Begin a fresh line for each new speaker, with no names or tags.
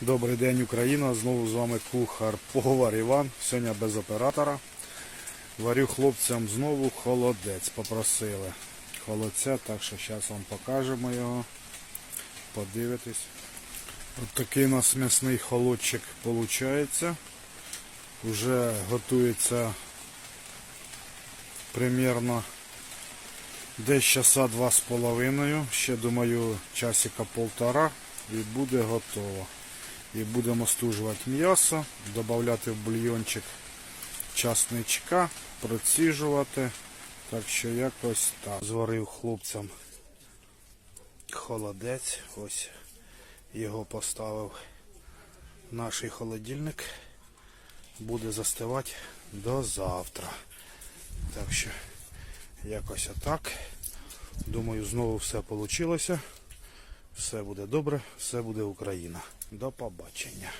Добрий день, Україна. Знову з вами кухар Повар Іван. Сьогодні без оператора. Варю хлопцям знову холодець. Попросили холодця, так що зараз вам покажемо його. Подивитись. От такий у нас м'ясний холодчик виходить. Уже готується примерно десь часа два з половиною. Ще думаю часика полтора і буде готово. І будемо стужувати м'ясо, додати в бульйончик часничка, проціжувати. Так що якось так. Зварив хлопцям холодець. Ось його поставив наш холодильник. Буде застивати до завтра. Так що якось отак. Думаю, знову все вийшло. Все буде добре, все буде Україна. До побачення.